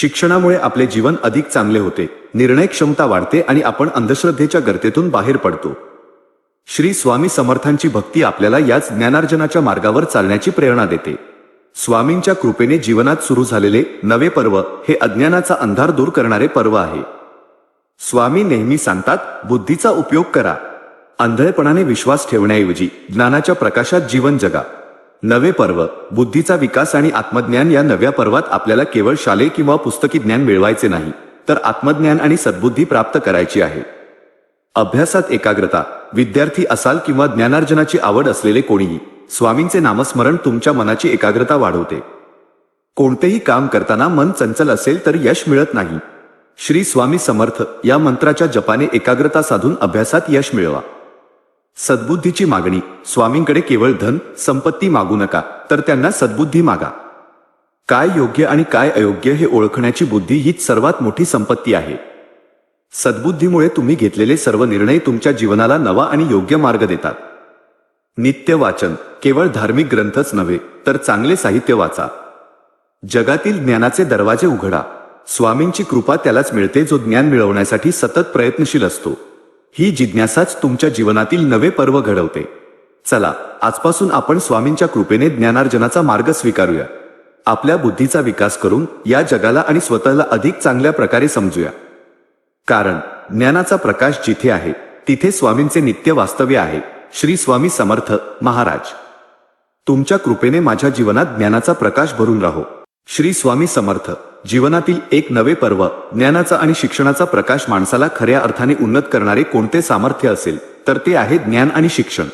शिक्षणामुळे आपले जीवन अधिक चांगले होते. निर्णय क्षमता वाढते आणि आपण अंधश्रद्धेच्या गर्तेतून बाहेर पडतो. श्री स्वामी समर्थांची भक्ती आपल्याला याच ज्ञानार्जनाच्या मार्गावर चालण्याची प्रेरणा देते. स्वामींच्या कृपेने जीवनात सुरू झालेले नवे पर्व हे अज्ञानाचा अंधार दूर करणारे पर्व आहे. स्वामी नेहमी सांगतात बुद्धीचा उपयोग करा. आंधळेपणाने विश्वास ठेवण्याऐवजी ज्ञानाच्या प्रकाशात जीवन जगा. नवे पर्व बुद्धीचा विकास आणि आत्मज्ञान या नव्या पर्वात आपल्याला केवळ शालेय किंवा पुस्तकी ज्ञान मिळवायचे नाही तर आत्मज्ञान आणि सद्बुद्धी प्राप्त करायची आहे. अभ्यासात एकाग्रता विद्यार्थी असाल किंवा ज्ञानार्जनाची आवड असलेले कोणीही स्वामींचे नामस्मरण तुमच्या मनाची एकाग्रता वाढवते. कोणतेही काम करताना मन चंचल असेल तर यश मिळत नाही. श्री स्वामी समर्थ या मंत्राच्या जपाने एकाग्रता साधून अभ्यासात यश मिळवा. सद्बुद्धीची मागणी. स्वामींकडे केवळ धन संपत्ती मागू नका तर त्यांना सद्बुद्धी मागा. काय योग्य आणि काय अयोग्य हे ओळखण्याची बुद्धी हीच सर्वात मोठी संपत्ती आहे. सद्बुद्धीमुळे तुम्ही घेतलेले सर्व निर्णय तुमच्या जीवनाला नवा आणि योग्य मार्ग देतात. नित्य वाचन केवळ धार्मिक ग्रंथच नव्हे तर चांगले साहित्य वाचा. जगातील ज्ञानाचे दरवाजे उघडा. स्वामींची कृपा त्यालाच मिळते जो ज्ञान मिळवण्यासाठी सतत प्रयत्नशील असतो. ही जिज्ञासाच तुमच्या जीवनातील नवे पर्व घडवते. चला आजपासून आपण स्वामींच्या कृपेने ज्ञानार्जनाचा मार्ग स्वीकारूया. आपल्या बुद्धीचा विकास करून या जगाला आणि स्वतःला अधिक चांगल्या प्रकारे समजूया. कारण ज्ञानाचा प्रकाश जिथे आहे तिथे स्वामींचे नित्य वास्तव्य आहे श्री स्वामी समर्थ महाराज. तुमच्या कृपेने माझ्या जीवनात ज्ञानाचा प्रकाश भरून राहो. श्री स्वामी समर्थ. जीवनातील एक नवे पर्व ज्ञानाचा आणि शिक्षणाचा प्रकाश माणसाला खऱ्या अर्थाने उन्नत करणारे कोणते सामर्थ्य असेल तर ते आहे ज्ञान आणि शिक्षण.